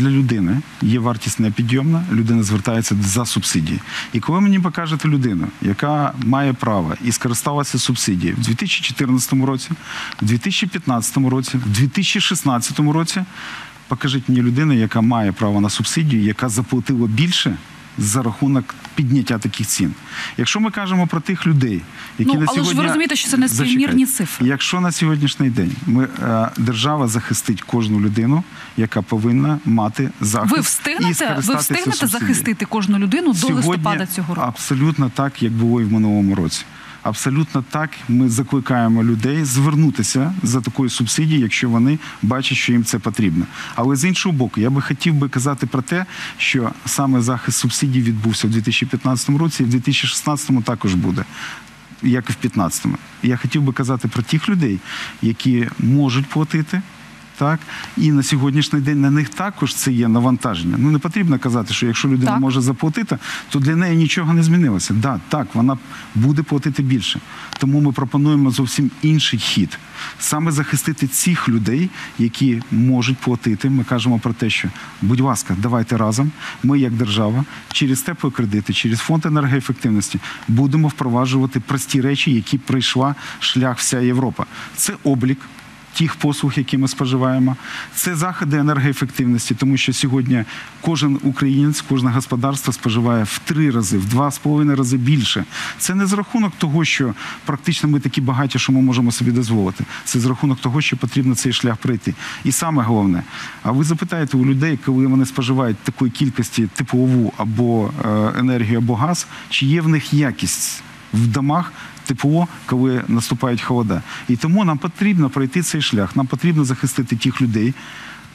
Для людини є вартість непідйомна, людина звертається за субсидії. І коли мені покажете людину, яка має право і скористалася субсидією в 2014 році, в 2015 році, в 2016 році, покажіть мені людину, яка має право на субсидію, яка заплатила більше за рахунок підняття таких цін. Якщо ми кажемо про тих людей, які Ну, на але ж ви сьогодні... розумієте, що це не співмірні цифри. Якщо на сьогоднішній день ми е, держава захистить кожну людину, яка повинна мати захист Ви і встигнете, ви встигнете захистити кожну людину до листопада цього року? Абсолютно так, як було і в минулому році. Абсолютно так. Ми закликаємо людей звернутися за такою субсидією, якщо вони бачать, що їм це потрібно. Але з іншого боку, я би хотів би казати про те, що саме захист субсидій відбувся в 2015 році, і в 2016 також буде. Як і в 15-му. Я хотів би казати про тих людей, які можуть платити, так і на сьогоднішній день на них також це є навантаження. Ну не потрібно казати, що якщо людина Так. може заплатити, то для неї нічого не змінилося. Да, так, вона буде платити більше. Тому ми пропонуємо зовсім інший хід. Саме захистити цих людей, які можуть платити. Ми кажемо про те, що, будь ласка, давайте разом. Ми, як держава, через теплокредити, через фонд енергоефективності будемо впроваджувати прості речі, які пройшла шлях вся Європа. Це облік тих послуг, які ми споживаємо. Це заходи енергоефективності, тому що сьогодні кожен українець, кожне господарство споживає в три рази, в два з половиною рази більше. Це не з рахунок того, що практично ми такі багаті, що ми можемо собі дозволити. Це з рахунок того, що потрібно цей шлях пройти. І саме головне, а ви запитаєте у людей, коли вони споживають такої кількості теплову або е, енергію, або газ, чи є в них якість в домах тепло, коли наступають холода. І тому нам потрібно пройти цей шлях. Нам потрібно захистити тих людей,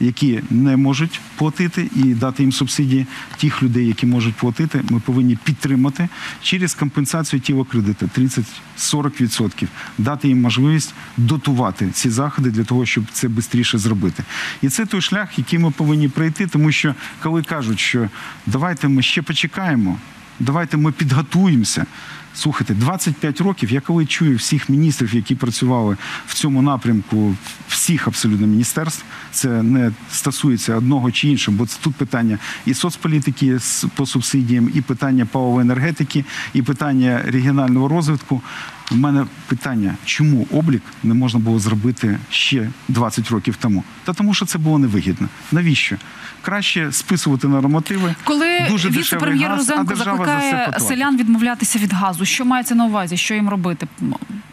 які не можуть платити, і дати їм субсидії. Тих людей, які можуть платити, ми повинні підтримати через компенсацію тілокредиту 30-40%, дати їм можливість дотувати ці заходи для того, щоб це швидше зробити. І це той шлях, який ми повинні пройти, тому що коли кажуть, що давайте ми ще почекаємо. Давайте ми підготуємося. Слухайте, 25 років, я коли чую всіх міністрів, які працювали в цьому напрямку, всіх абсолютно міністерств, це не стосується одного чи іншого, бо це тут питання і соцполітики по субсидіям, і питання палової енергетики, і питання регіонального розвитку. У мене питання, чому облік не можна було зробити ще 20 років тому? Та тому, що це було невигідно. Навіщо? Краще списувати нормативи. Коли дуже дешевий віце-прем'єр газ, а Розенко держава за це закликає селян відмовлятися від газу, що мається на увазі, що їм робити?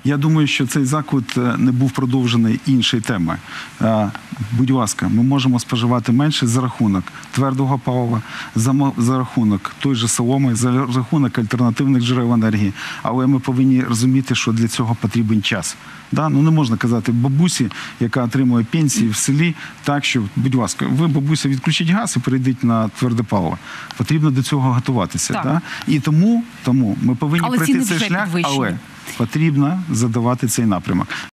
Я думаю, що цей заклик е, не був продовжений іншої теми. Е, Будь ласка, ми можемо споживати менше за рахунок твердого палива, за, рахунок той же соломи, за рахунок альтернативних джерел енергії. Але ми повинні розуміти, що для цього потрібен час. Да? Ну не можна казати бабусі, яка отримує пенсії в селі, так що, будь ласка, ви бабуся відключіть газ і перейдіть на тверде паливо. Потрібно до цього готуватися. Так. Да? І тому, тому ми повинні Але пройти цей шлях, підвищені. але потрібно задавати цей напрямок.